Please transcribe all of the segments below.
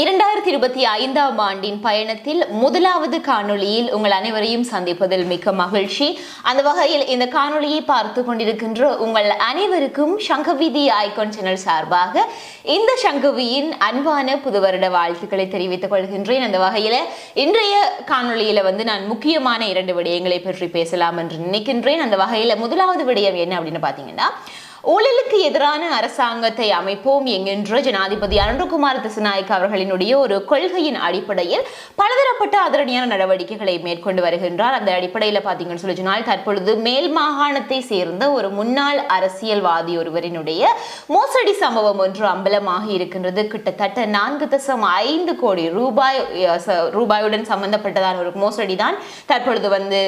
இரண்டாயிரத்தி இருபத்தி ஐந்தாம் ஆண்டின் பயணத்தில் முதலாவது காணொளியில் உங்கள் அனைவரையும் சந்திப்பதில் மிக்க மகிழ்ச்சி. அந்த வகையில் இந்த காணொளியை பார்த்து கொண்டிருக்கின்ற உங்கள் அனைவருக்கும் சங்கவிதி ஐகான் சேனல் சார்பாக இந்த சங்கவியின் அன்பான புது வருட வாழ்த்துக்களை தெரிவித்துக் கொள்கின்றேன். அந்த வகையில் இன்றைய காணொளியில வந்து நான் முக்கியமான இரண்டு விடயங்களை பற்றி பேசலாம் என்று நினைக்கின்றேன். அந்த வகையில் முதலாவது விடயம் என்ன அப்படின்னு பார்த்தீங்கன்னா ஊழலுக்கு எதிரான அரசாங்கத்தை அமைப்போம் என்கின்ற ஜனாதிபதி அனந்தகுமார் திசுநாயக் அவர்களினுடைய ஒரு கொள்கையின் அடிப்படையில் பலதரப்பட்ட அதிரடியான நடவடிக்கைகளை மேற்கொண்டு வருகின்றார். அந்த அடிப்படையில் பார்த்தீங்கன்னு சொல்லி சொன்னால் தற்பொழுது மேல் மாகாணத்தை சேர்ந்த ஒரு முன்னாள் அரசியல்வாதி ஒருவரினுடைய மோசடி சம்பவம் ஒன்று அம்பலமாக இருக்கின்றது. கிட்டத்தட்ட நான்கு தசம் ஐந்து கோடி ரூபாய் ச- ரூபாயுடன் சம்பந்தப்பட்டதான ஒரு மோசடி தான் தற்பொழுது வந்து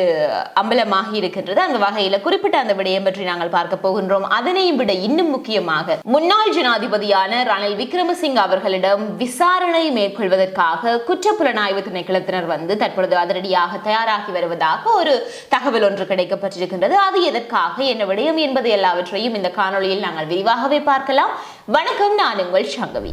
அம்பலமாக இருக்கின்றது. அந்த வகையில் குறிப்பிட்ட அந்த விடயம் பற்றி நாங்கள் பார்க்க போகின்றோம். அதனை அதனையும் விட இன்னும் முக்கியமாக முன்னாள் ஜனாதிபதியான ரணில் விக்ரமசிங் அவர்களிடம் விசாரணை மேற்கொள்வதற்காக குற்றப்புலனாய்வு திணைக்களத்தினர் வந்து தற்பொழுது அதிரடியாக தயாராகி வருவதாக ஒரு தகவல் ஒன்று கிடைக்கப்பட்டிருக்கின்றது. அது எதற்காக என்ன விடயம் என்பது எல்லாவற்றையும் இந்த காணொளியில் நாங்கள் விரிவாகவே பார்க்கலாம். வணக்கம் நான் உங்கள் சங்கவி.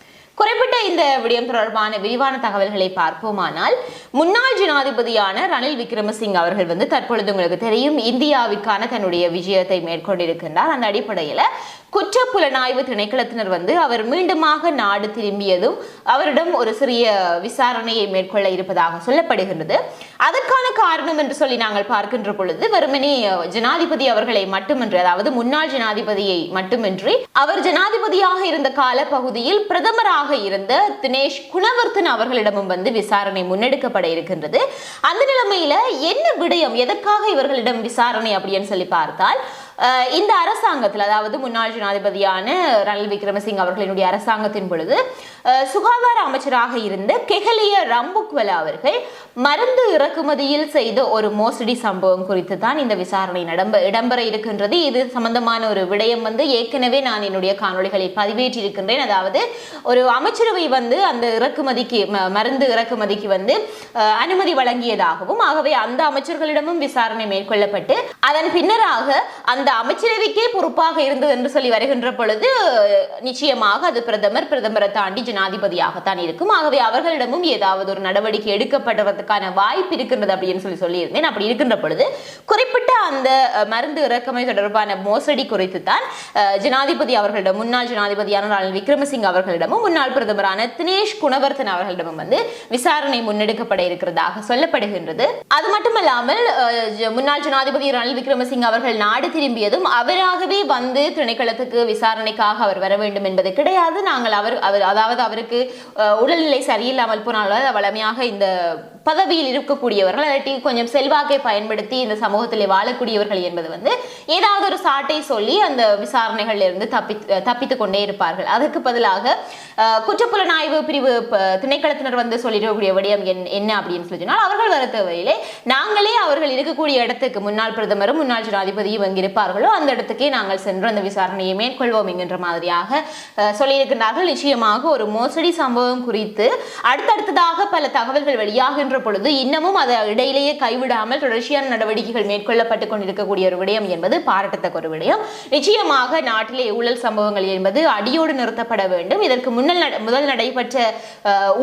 குறிப்பிட்ட இந்த விடயம் தொடர்பான விரிவான தகவல்களை பார்ப்போமானால் முன்னாள் ஜனாதிபதியான ரணில் விக்ரமசிங் அவர்கள் வந்து தற்பொழுது உங்களுக்கு தெரியும் இந்தியாவிற்கான தன்னுடைய விஜயத்தை மேற்கொண்டிருக்கின்றார். அந்த அடிப்படையில் குற்றப்புலனாய்வு திணைக்களத்தினர் வந்து அவர் மீண்டுமாக நாடு திரும்பியதும் அவரிடம் ஒரு சிறிய விசாரணையை மேற்கொள்ள இருப்பதாக சொல்லப்படுகின்றது. அதற்கான காரணம் என்று சொல்லி நாங்கள் பார்க்கின்ற பொழுது வெறுமனே ஜனாதிபதி அவர்களை மட்டுமின்றி அதாவது முன்னாள் ஜனாதிபதியை மட்டுமின்றி அவர் ஜனாதிபதியாக இருந்த கால பகுதியில் பிரதமராக இருந்த தினேஷ் குணவர்த்தன் அவர்களிடமும் வந்து விசாரணை முன்னெடுக்கப்பட இருக்கின்றது. அந்த நிலைமையில என்ன விடயம் எதற்காக இவர்களிடம் விசாரணை அப்படின்னு சொல்லி பார்த்தால் இந்த அரசாங்கத்தில் அதாவது முன்னாள் ஜனாதிபதியான ரணில் விக்ரமசிங்க அவர்களினுடைய அரசாங்கத்தின் பொழுது சுகாதார அமைச்சராக இருந்த கெஹலிய ரம்புக்வலா அவர்கள் மருந்து இறக்குமதியில் செய்த ஒரு மோசடி சம்பவம் குறித்து தான் இந்த விசாரணை நடம்ப இடம்பெற இருக்கின்றது. இது சம்பந்தமான ஒரு விடயம் வந்து ஏற்கனவே நான் என்னுடைய காணொளிகளில் பதிவேற்றி இருக்கின்றேன் அதாவது ஒரு அமைச்சரவை வந்து அந்த இறக்குமதிக்கு ம- மருந்து இறக்குமதிக்கு வந்து அனுமதி வழங்கியதாகவும் ஆகவே அந்த அமைச்சர்களிடமும் விசாரணை மேற்கொள்ளப்பட்டு அதன் பின்னராக அந்த அமைச்சரவைக்கே பொறுப்பாக இருந்தது என்று சொல்லி வருகின்ற பொழுது நிச்சயமாக அது பிரதமர் பிரதமரை தாண்டி ஜனாதிபதியாகத்தான் இருக்கும். ஆகவே அவர்களிடமும் ஏதாவது ஒரு நடவடிக்கை எடுக்கப்படுவதற்கான வாய்ப்பு இருக்கின்றது அப்படின்னு சொல்லி சொல்லியிருந்தேன். அப்படி இருக்கின்ற பொழுது குறிப்பிட்ட அந்த மருந்து இறக்கமை தொடர்பான மோசடி குறித்து தான் ஜனாதிபதி அவர்களிடம் முன்னாள் ஜனாதிபதியான ரணில் விக்ரமசிங் அவர்களிடமும் முன்னாள் பிரதமரான தினேஷ் குணவர்த்தன் அவர்களிடமும் வந்து விசாரணை முன்னெடுக்கப்பட இருக்கிறதாக சொல்லப்படுகின்றது. அது மட்டுமல்லாமல் முன்னாள் ஜனாதிபதி ரணில் விக்ரமசிங் அவர்கள் நாடு திரும்பி திரும்பியதும் அவராகவே வந்து திணைக்களத்துக்கு விசாரணைக்காக அவர் வர வேண்டும் என்பது கிடையாது. நாங்கள் அவர் அவர் அதாவது அவருக்கு உடல்நிலை சரியில்லாமல் போனாலும் வளமையாக இந்த பதவியில் இருக்கக்கூடியவர்கள் இல்லாட்டி கொஞ்சம் செல்வாக்கை பயன்படுத்தி இந்த சமூகத்திலே வாழக்கூடியவர்கள் என்பது வந்து ஏதாவது ஒரு சாட்டை சொல்லி அந்த விசாரணைகளில் இருந்து தப்பி தப்பித்துக் கொண்டே இருப்பார்கள். அதற்கு பதிலாக குற்றப்புலனாய்வு பிரிவு திணைக்களத்தினர் வந்து சொல்லிடக்கூடிய விடயம் என்ன அப்படின்னு சொல்லி சொன்னால் அவர்கள் வர தேவையில்லை. நாங்களே அவர்கள் இருக்கக்கூடிய இடத்துக்கு முன்னாள் பிரதமரும் முன்னாள் ஜனாதிபதியும் எங்கு இருப்பார்களோ அந்த இடத்துக்கே நாங்கள் சென்று அந்த விசாரணையை மேற்கொள்வோம் என்கின்ற மாதிரியாக அஹ், சொல்லியிருக்கிறார்கள் நிச்சயமாக ஒரு மோசடி சம்பவம் குறித்து அடுத்தடுத்ததாக பல தகவல்கள் வெளியாகின்ற பொழுது இன்னமும் அதை இடையிலேயே கைவிடாமல் தொடர்ச்சியான நடவடிக்கைகள் மேற்கொள்ளப்பட்டுக் கொண்டிருக்கக்கூடிய ஒரு விடயம் என்பது பாராட்டத்தக்க ஒரு விடயம். நிச்சயமாக நாட்டிலே ஊழல் சம்பவங்கள் என்பது அடியோடு நிறுத்தப்பட வேண்டும். இதற்கு முன்னல் முதல் நடைபெற்ற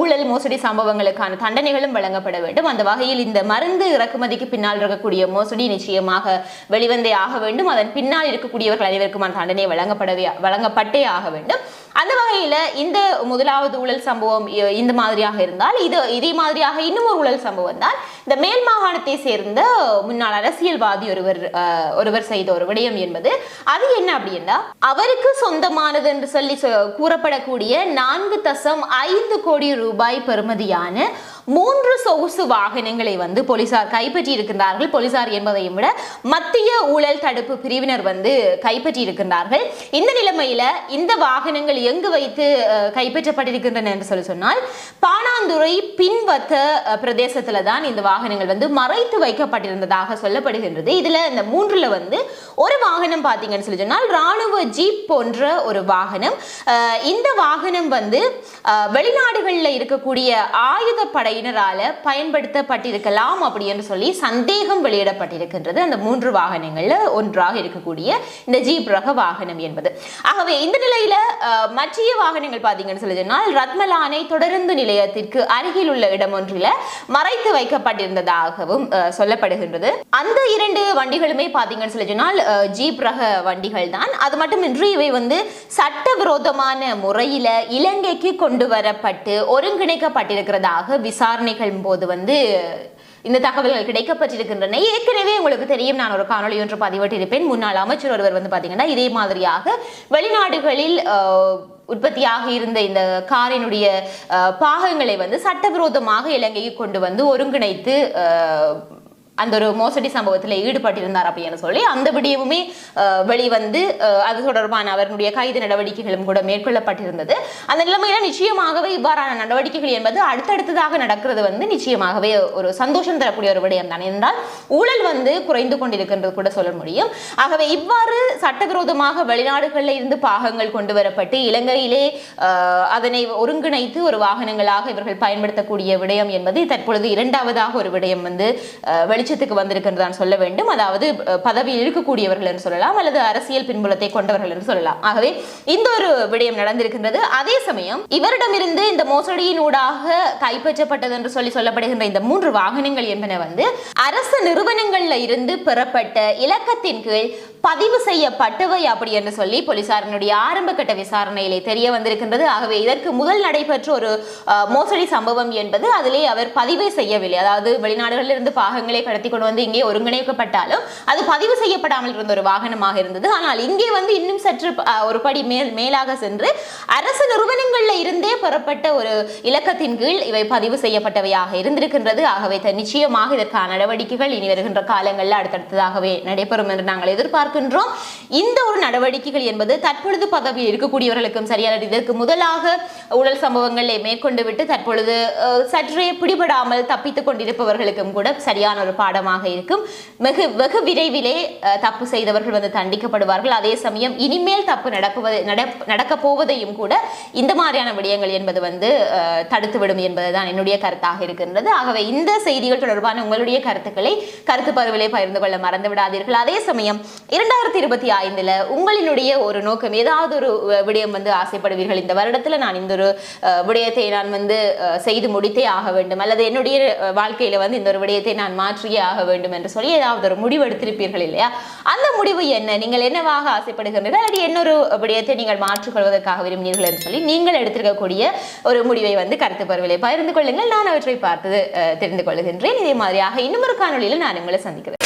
ஊழல் மோசடி சம்பவங்களுக்கான தண்டனைகளும் வழங்கப்பட வேண்டும். அந்த வகையில் இந்த மருந்து இறக்குமதிக்கு பின்னால் இருக்கக்கூடிய மோசடி நிச்சயமாக வெளிவந்தே ஆக வேண்டும். அதன் பின்னால் இருக்கக்கூடியவர்கள் அனைவருக்குமான தண்டனை வழங்கப்படவே வழங்கப்பட்டே ஆக வேண்டும். அந்த வகையில இந்த முதலாவது ஊழல் சம்பவம் இந்த மாதிரியாக இருந்தால் இது இதே மாதிரியாக இன்னும் ஒரு ஊழல் சம்பவம் தான் இந்த மேல் மாகாணத்தை சேர்ந்த முன்னாள் அரசியல்வாதி ஒருவர் அஹ், ஒருவர் செய்த ஒரு விடயம் என்பது அது என்ன அப்படின்னா அவருக்கு சொந்தமானது என்று சொல்லி கூறப்படக்கூடிய நான்கு தசம் ஐந்து கோடி ரூபாய் பெறுமதியான மூன்று சொகுசு வாகனங்களை வந்து போலீசார் கைப்பற்றி இருக்கின்றார்கள் போலீசார் என்பதையும் விட மத்திய ஊழல் தடுப்பு பிரிவினர் வந்து கைப்பற்றி இருக்கின்றார்கள் இந்த நிலைமையில இந்த வாகனங்கள் எங்கு வைத்து கைப்பற்றப்பட்டிருக்கின்றன என்று சொல்லி சொன்னால் பாணாந்துறை பின்வத்த பிரதேசத்துல தான் இந்த வாகனங்கள் வந்து மறைத்து வைக்கப்பட்டிருந்ததாக சொல்லப்படுகின்றது. இதுல இந்த மூன்றுல வந்து ஒரு வாகனம் பார்த்தீங்கன்னு சொல்லி சொன்னால் ராணுவ ஜீப் போன்ற ஒரு வாகனம். இந்த வாகனம் வந்து வெளிநாடுகளில் இருக்கக்கூடிய ஆயுத படையினரால பயன்படுத்தப்பட்டிருக்கலாம் அப்படி என்று சொல்லி சந்தேகம் வெளியிடப்பட்டிருக்கின்றது. அந்த மூன்று வாகனங்கள்ல ஒன்றாக இருக்கக்கூடிய இந்த ஜீப் ரக வாகனம் என்பது. ஆகவே இந்த நிலையில அஹ், வாகனங்கள் பார்த்தீங்கன்னு சொல்லி சொன்னால் ரத்மலானை தொடருந்து நிலையத்திற்கு அருகில் உள்ள இடம் ஒன்றில் மறைத்து வைக்கப்பட்டிருந்ததாகவும் சொல்லப்படுகின்றது. அந்த இரண்டு வண்டிகளுமே பார்த்தீங்கன்னு சொல்லி சொன்னால் ஜீப் ரக வண்டிகள் தான். அது மட்டுமின்றி இவை வந்து சட்டவிரோதமான முறையில இலங்கைக்கு கொண்டு வரப்பட்டு ஒருங்கிணைக்கப்பட்டிருக்கிறதாக விசாரணைகள் போது வந்து இந்த தகவல்கள் கிடைக்கப்பட்டிருக்கின்றன. ஏற்கனவே உங்களுக்கு தெரியும் நான் ஒரு காணொலி ஒன்று பதிவிட்டிருப்பேன். முன்னாள் அமைச்சர் ஒருவர் வந்து பார்த்தீங்கன்னா இதே மாதிரியாக வெளிநாடுகளில் உற்பத்தியாக இருந்த இந்த காரினுடைய பாகங்களை வந்து சட்டவிரோதமாக இலங்கைக்கு கொண்டு வந்து ஒருங்கிணைத்து அந்த ஒரு மோசடி சம்பவத்தில் ஈடுபட்டிருந்தார் அப்படின்னு சொல்லி அந்த விடயமுமே வெளிவந்து அது தொடர்பான அவருடைய கைது நடவடிக்கைகளும் கூட மேற்கொள்ளப்பட்டிருந்தது. அந்த நிலைமையில நிச்சயமாகவே இவ்வாறான நடவடிக்கைகள் என்பது அடுத்தடுத்ததாக நடக்கிறது வந்து நிச்சயமாகவே ஒரு சந்தோஷம் தரக்கூடிய ஒரு விடயம் தான். என்றால் ஊழல் வந்து குறைந்து கொண்டிருக்கின்றது கூட சொல்ல முடியும். ஆகவே இவ்வாறு சட்டவிரோதமாக வெளிநாடுகளில் இருந்து பாகங்கள் கொண்டு வரப்பட்டு இலங்கையிலே அதனை ஒருங்கிணைத்து ஒரு வாகனங்களாக இவர்கள் பயன்படுத்தக்கூடிய விடயம் என்பது தற்பொழுது இரண்டாவதாக ஒரு விடயம் வந்து வெளி வெளிச்சத்துக்கு வந்திருக்கின்றது சொல்ல வேண்டும். அதாவது பதவியில் இருக்கக்கூடியவர்கள் என்று சொல்லலாம் அல்லது அரசியல் பின்புலத்தை கொண்டவர்கள் என்று சொல்லலாம். ஆகவே இந்த ஒரு விடயம் நடந்திருக்கின்றது. அதே சமயம் இவரிடமிருந்து இந்த மோசடியினூடாக கைப்பற்றப்பட்டது என்று சொல்லி சொல்லப்படுகின்ற இந்த மூன்று வாகனங்கள் என்பன வந்து அரசு நிறுவனங்கள்ல இருந்து பெறப்பட்ட இலக்கத்தின் கீழ் பதிவு செய்யப்பட்டவை அப்படி என்று சொல்லி போலீசாரனுடைய ஆரம்ப கட்ட விசாரணையிலே தெரிய வந்திருக்கின்றது. ஆகவே இதற்கு முதல் நடைபெற்ற ஒரு மோசடி சம்பவம் என்பது அதிலே அவர் பதிவே செய்யவில்லை. அதாவது வெளிநாடுகளில் இருந்து பாகங்களை கடத்தி கொண்டு வந்து இங்கே ஒருங்கிணைக்கப்பட்டாலும் அது பதிவு செய்யப்படாமல் இருந்த ஒரு வாகனமாக இருந்தது. ஆனால் இங்கே வந்து இன்னும் சற்று ஒரு படி மேல் மேலாக சென்று அரசு நிறுவனங்கள்ல இருந்தே பெறப்பட்ட ஒரு இலக்கத்தின் கீழ் இவை பதிவு செய்யப்பட்டவையாக இருந்திருக்கின்றது. ஆகவே நிச்சயமாக இதற்கான நடவடிக்கைகள் இனி வருகின்ற காலங்களில் அடுத்தடுத்ததாகவே நடைபெறும் என்று நாங்கள் எதிர்பார்க்கின்றோம். இந்த ஒரு நடவடிக்கைகள் என்பது தற்பொழுது பதவியில் இருக்கக்கூடியவர்களுக்கும் சரியான இதற்கு முதலாக ஊழல் சம்பவங்களை மேற்கொண்டு விட்டு தற்பொழுது சற்றே பிடிபடாமல் தப்பித்துக் கொண்டிருப்பவர்களுக்கும் கூட சரியான ஒரு பாடமாக இருக்கும். வெகு வெகு விரைவிலே தப்பு செய்தவர்கள் வந்து தண்டிக்கப்படுவார்கள். அதே சமயம் இனிமேல் தப்பு நடப்புவது நடப்- நடக்கப் போவதையும் கூட இந்த மாதிரியான விடயங்கள் என்பது வந்து தடுத்துவிடும் என்பதுதான் என்னுடைய கருத்தாக இருக்கின்றது. ஆகவே இந்த செய்திகள் தொடர்பான உங்களுடைய கருத்துக்களை கருத்து பதிவிலே பகிர்ந்து கொள்ள மறந்து விடாதீர்கள். அதே சமயம் இரண்டாயிரத்தி இருபத்தி ஐந்துல உங்களினுடைய ஒரு நோக்கம் ஏதாவது ஒரு விடயம் வந்து ஆசைப்படுவீர்கள். இந்த வருடத்துல நான் இந்த ஒரு விடயத்தை நான் வந்து செய்து முடித்தே ஆக வேண்டும். அல்லது என்னுடைய வாழ்க்கையில வந்து இந்த ஒரு விடயத்தை நான் மாற்றி மாற்றியே ஆக வேண்டும் என்று சொல்லி ஏதாவது ஒரு முடிவு எடுத்திருப்பீர்கள் இல்லையா? அந்த முடிவு என்ன? நீங்கள் என்னவாக ஆசைப்படுகின்றீர்கள்? அல்லது இன்னொரு விடயத்தை நீங்கள் மாற்றிக்கொள்வதற்காக விரும்பினீர்கள் என்று சொல்லி நீங்கள் எடுத்திருக்கக்கூடிய ஒரு முடிவை வந்து கருத்து பருவிலை பகிர்ந்து கொள்ளுங்கள். நான் அவற்றை பார்த்து தெரிந்து கொள்கின்றேன். இதே மாதிரியாக இன்னும் ஒரு காணொலியில் நான் உங்களை சந்திக்கிறேன்.